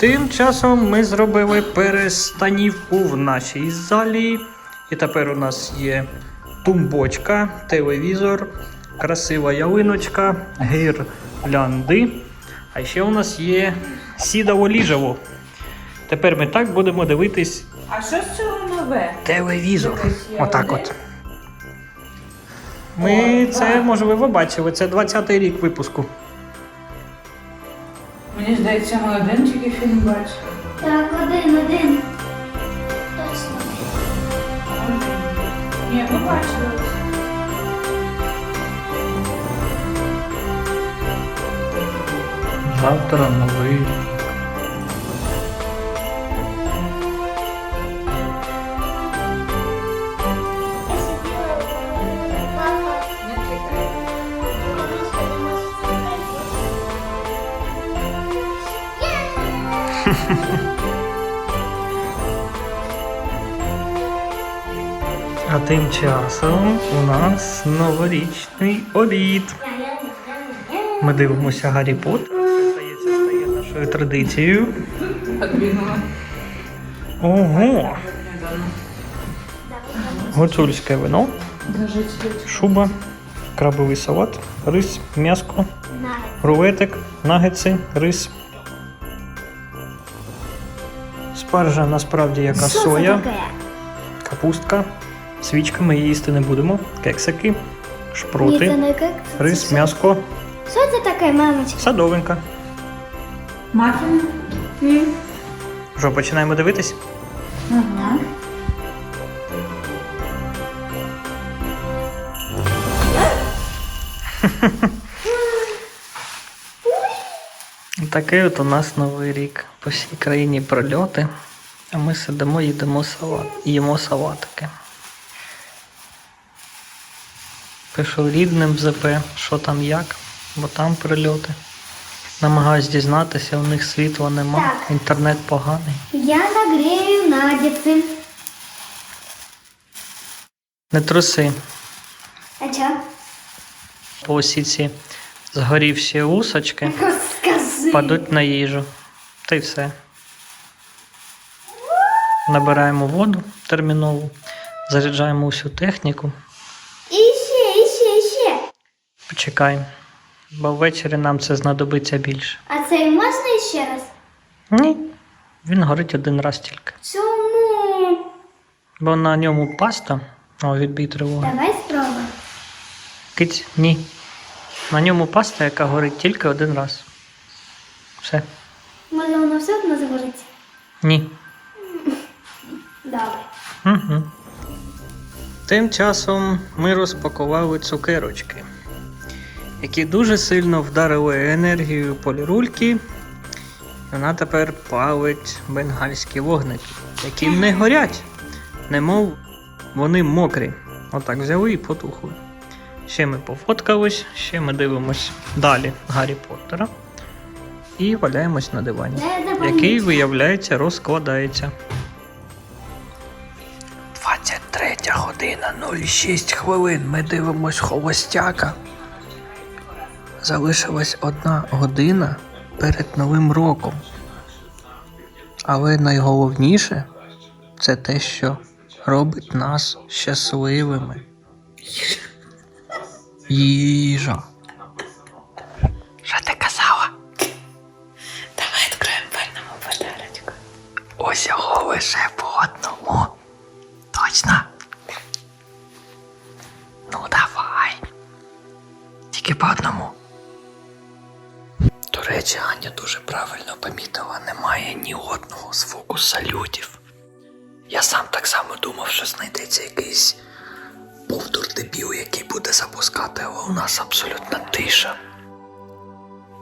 Тим часом ми зробили перестанівку в нашій залі. І тепер у нас є тумбочка, телевізор, красива ялиночка, гірлянди. А ще у нас є сідово ліжево. Тепер ми так будемо дивитись А що з цього нове? телевізор. Отак от. Ми це можливо бачили. Це 20-й рік випуску. Мені здається, ми один тільки фільм бачили. Так, один, один. Точно. Ні, ми бачили. Завтра новий А тим часом у нас новорічний обід. Ми дивимося Гаррі Поттер. Це, здається, стає нашою традицією. Ого! Гуцульське вино, шуба, крабовий салат, рис, м'яско, рулетик, нагетси, рис. Спаржа насправді яка Що це соя, таке? капустка, свічка, ми її їсти не будемо, кексики, Ні, це шпроти, не кекс. це рис, що? м'яско, Що це таке, мамочка? садовинка. Мафін? М? Що, починаємо дивитись? Ага. Такий от у нас новий рік. По всій країні прольоти, а ми сидимо, їдемо салат, їмо салатики. Пишу рідним в ЗП, що там як, бо там прильоти. Намагаюсь дізнатися, у них світла нема, Так. інтернет поганий. Я нагрею наггетси. Не труси, А чо? по осі ці згорівші усочки. Падуть на їжу. Та й все. Набираємо воду термінову, заряджаємо усю техніку. І ще, і ще, і ще. Почекаємо. Бо ввечері нам це знадобиться більше. А це можна ще раз? Ні. Він горить один раз тільки. Чому? Бо на ньому паста. О, відбій тривоги. Давай спробуємо. Киць, ні. На ньому паста, яка горить тільки один раз. Все. Може воно все одно загориться? Ні. Добре. Угу. Тим часом ми розпакували цукерочки, які дуже сильно вдарили енергію полірульки. Вона тепер палить бенгальські вогники, які не горять, немов вони мокрі. Отак взяли і потухли. Ще ми пофоткались, ще ми дивимось далі Гаррі Поттера і валяємось на дивані, який, виявляється, розкладається. 23 година 06 хвилин. Ми дивимось холостяка. Залишилась одна година перед Новим роком. Але найголовніше це те, що робить нас щасливими. Їжа. Усього лише по одному. Точно? Ну давай. Тільки по одному. До речі, Аня дуже правильно помітила, немає ні одного звуку салютів. Я сам так само думав, що знайдеться якийсь повтор дебіл, який буде запускати, але у нас абсолютна тиша.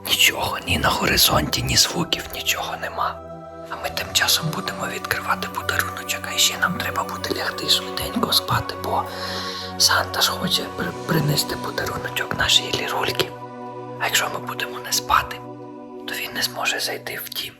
Нічого, ні на горизонті, ні звуків, нічого нема. А ми тим часом будемо відкривати подаруночок, а ще нам треба буде лягти швиденько спати, бо Санта ж хоче при- принести подаруночок нашій лірульки. А якщо ми будемо не спати, то він не зможе зайти в дім.